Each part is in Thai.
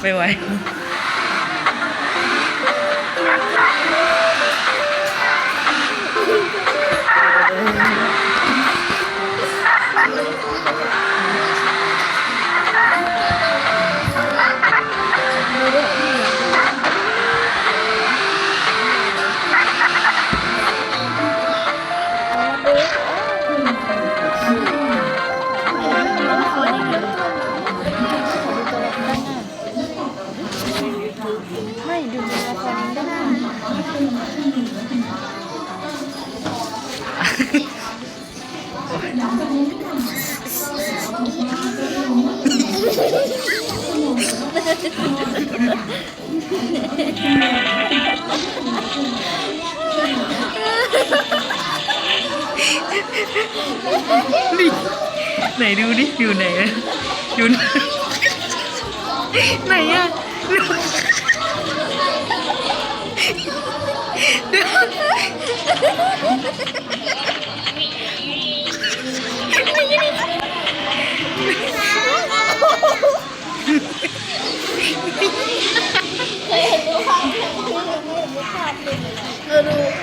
ไม่ไหว นี่ไหนดูดิอยู่ไหนอะอยู่ไหนไหนอะม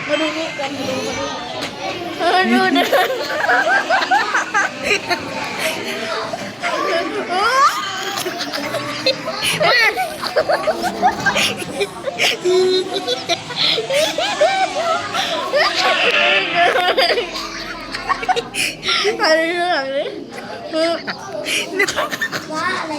มาดูรูปกันมาดูมาดูมาดูนะมาดูหลังนี้ว่าอะไร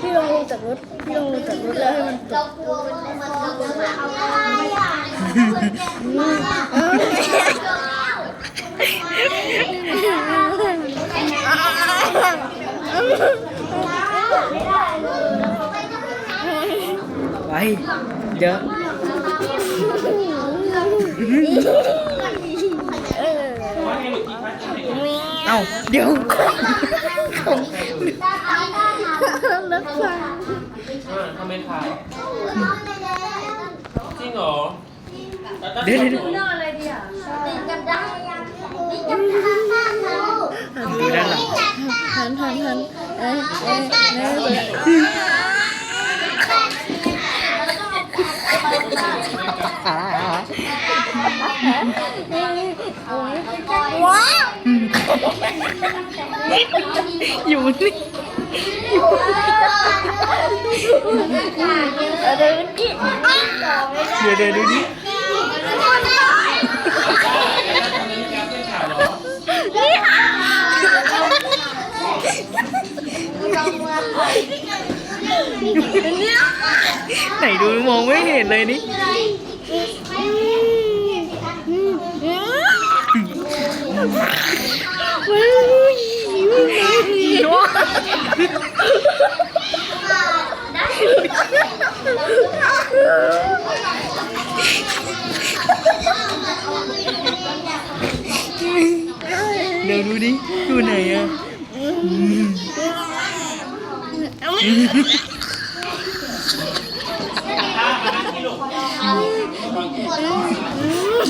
พี่ลงลงจากรถพี่ลงลงจากรถแล้วให้มันตกไปเดี๋ยว เอ้าเดี๋ยวรถไฟทำไมถ่ายจริงเหรอเดี๋ยวเดี๋ยวเดี๋ยวดูด้านหลังหันหันหันเอ้ยเอ้ยเอ้ย อยู่นี่เดินกี่เดี๋ยวเดี๋ยวดูดิไหนดูมองไม่เห็นเลยนี่ เดี๋ยวดูดิอยู่ไหนอะ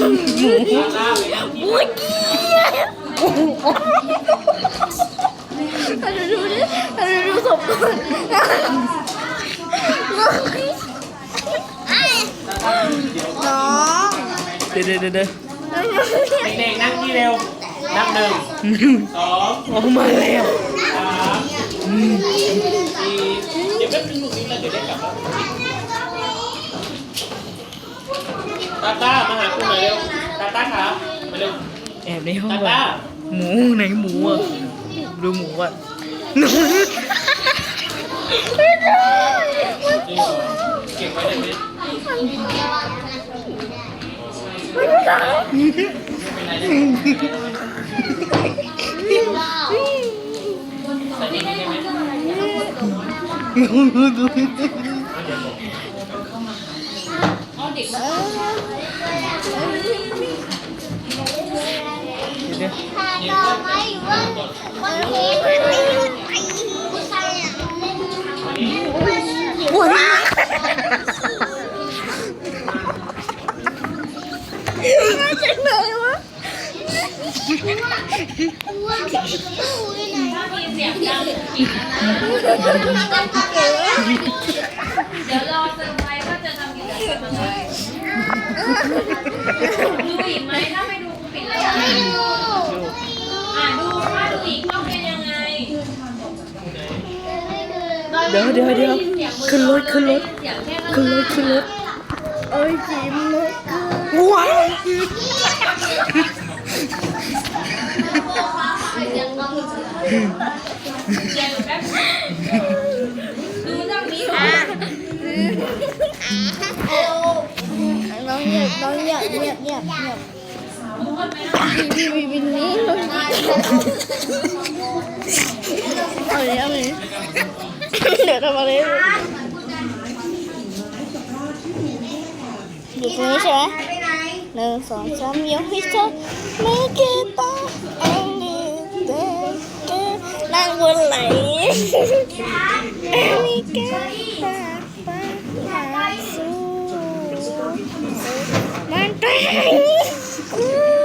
หัน ไปดูดิหันไปดูศพก่อนน้องเดี๋ยวเดี๋ยวเดี๋ยวเดี๋ยวเด็กๆนั่งที่เร็ว นับหนึ่งสองออกมาแล้วสามสี่เดี๋ยวแป๊บนึงลูกนี้เราจะได้กลับแล้วตาต้ามาหาคุณหน่อยเร็ว ตาต้าครับมาเร็ว แอบในห้องตาก่อต้านหมูไหนหมูอะดูหมูอะหนูจริงเหรอเก็บไว้ได้ไหมใส่นี่ได้ไหมเเดี๋ยวทา งดอกไม้อยู่ว่าคนเห็นผู้ชายอะเล่นโอ้ยมาจากไหนวะว่าจะตู้ยังไงเสียงดังอีกเดี๋ยวรอเซอร์ไพรส์ว่าจะทำกิจกรรมอะไรดูอีกไหมถ้าไม่ดูปิดเลยอะ ไม่ดูอะดูถ้าดูอีกต้องเป็นยังไงเดี๋ยวเดี๋ยวเดี๋ยวขึ้นรถขึ้นรถเสียงแค่ขึ้นรถขึ้นรถโอ้ยจิมเลยว้ายเสียงแป๊บดูต้องนี้ค่ะน้องเงียบน้องเงียบเงียบเงียบเงียบพี่พี่วินนี้น้องเงียบเอาเลยเอาเลยเดี๋ยวทำอะไรอยู่ตรงนี้ใช่ไหมหนึ่งสองสามยกให้เธอไม่เก็บ ตาอันนี้เด็กนั่งบนไหลไม่เก็บตาปาสู้มันตายวิ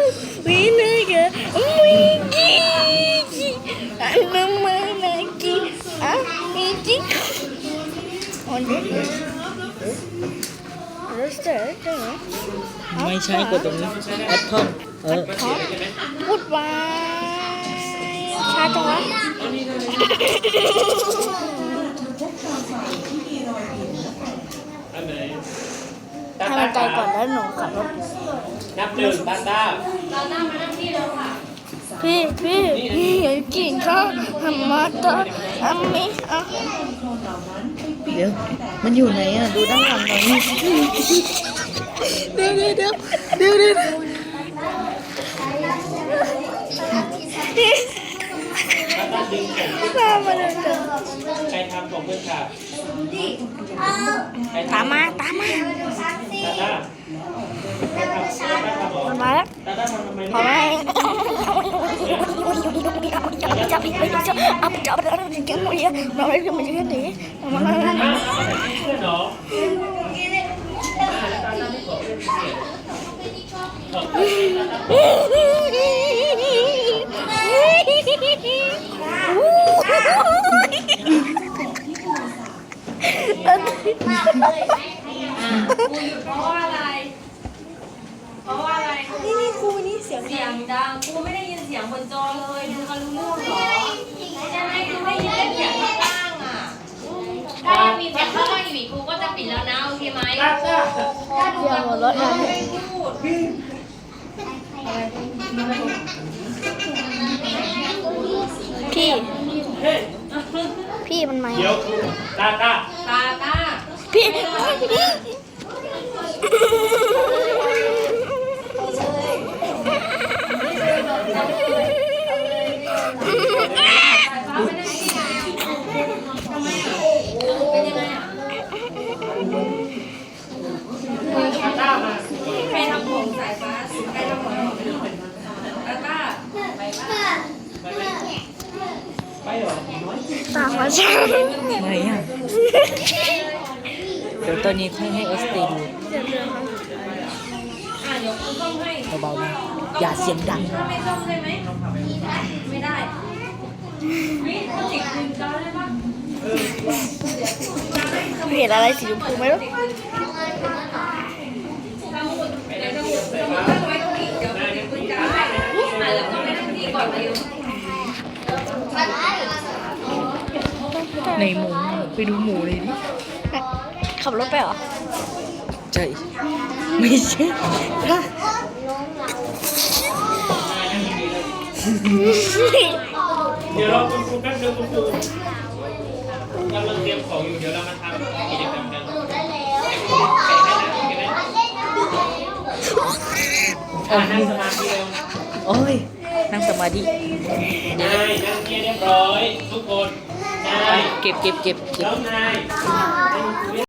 อันนี้รู้สึกได้ไหมไม่ใช่กดตรงนี้แอปเปิลเออพูดว่าชาจังวะอันไหนให้มันใจก่อนแล้วหนูขับรถนับหนึ่งตาตาเรานั่งมานั่งที่แล้วค่ะพี่พี่พี่อย่ากินข้าวทำมาต่ อทำไม่เอาเดี๋ยว มันอยู่ไหนอะ ดูด้านหลังหน่อยเดี๋ยวเดี๋ยวเดี๋ยวเดี๋ยวเดี๋ยวตาแขนมามาเลยเถอะใครทำของเพื่อนค่ะตามมาตามมาตาตาใครทำตาตาทำหรอมันมาแล้วตาตาทำทำไมพอไหม เลยเพราะอะไร เพราะว่าอะไร นี่นี่ครูนี่เสียงเสียงดังกูไม่ได้ยินเสียงบนจอเลยดูกันรู้เรื่องเหรอใช่ไหมกูได้ยินแต่เสียงข้างล่างอะถ้ายังมีเสียงข้างล่างอยู่อีกกูก็จะปิดแล้วนะโอเคไหมตาตาเสียงหัวรถนะไม่พูดพี่เฮ้ยพี่มันมาเดี๋ยวตาตาตาตาพี่ สายฟ้าไม่ได้ที่ไหนทำไมอะเป็นยังไงอะ ตาตามา ใครทำผมสายฟ้าใครทำผมตาตาไปป้า ไปเหรอามมาจ้าไหนอะเดี๋ยวตอนนี้ค่อยให้ออสตรดูเบาๆนะอย่าเสียงดังไม่ต้องได้ไหมไม่ได้เห็นอะไรสีชมพูไหมลูก ในหมูไปดูหมูเลยดิ ขับรถไปเหรอ ใช่ ไม่ใช่เดี๋ยวเราคุณครูแป๊บนึงคุณครูกำลังเตรียมของอยู่เดี๋ยวเรามาทำกิจกรรมกันใครให้นะโอเคไหมอ่านั่งสมาธิเร็วโอ้ย นั่งสมาธินายนั่งเกียร์เรียบร้อย ทุกคน นายเก็บเก็บเก็บเก็บ นาย